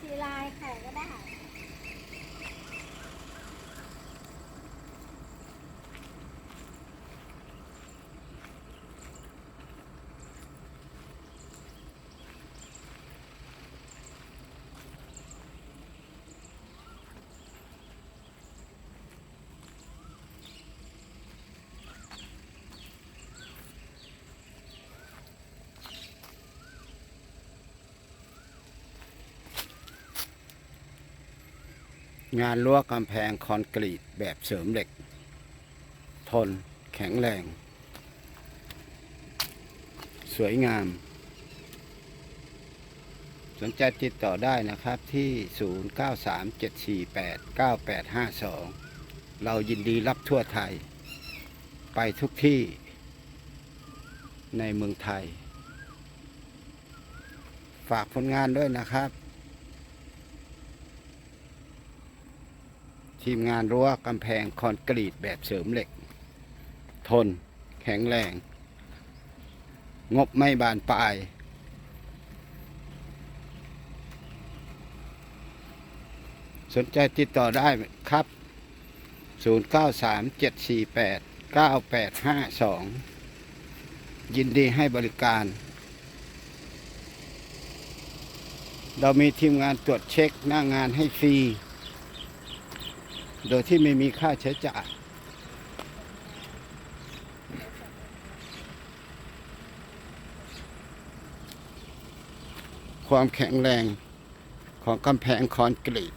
สีลายไข่ก็ได้ งานรั้วกำแพงคอนกรีตแบบเสริมเหล็ก ทนแข็งแรง สวยงาม สนใจติดต่อได้นะครับที่ 0937489852 เรายินดีรับทั่วไทย ไปทุกที่ในเมืองไทย ฝากผลงานด้วยนะครับ ทีมงานรั้วกำแพงคอนกรีตแบบเสริมเหล็ก ทนแข็งแรง งบไม่บานปลาย สนใจติดต่อได้ครับ 0937489852 ยินดีให้บริการ เรามีทีมงานตรวจเช็คหน้างานให้ฟรี โดยที่ไม่มีค่าใช้จ่ายความแข็งแรงของกำแพงคอนกรีต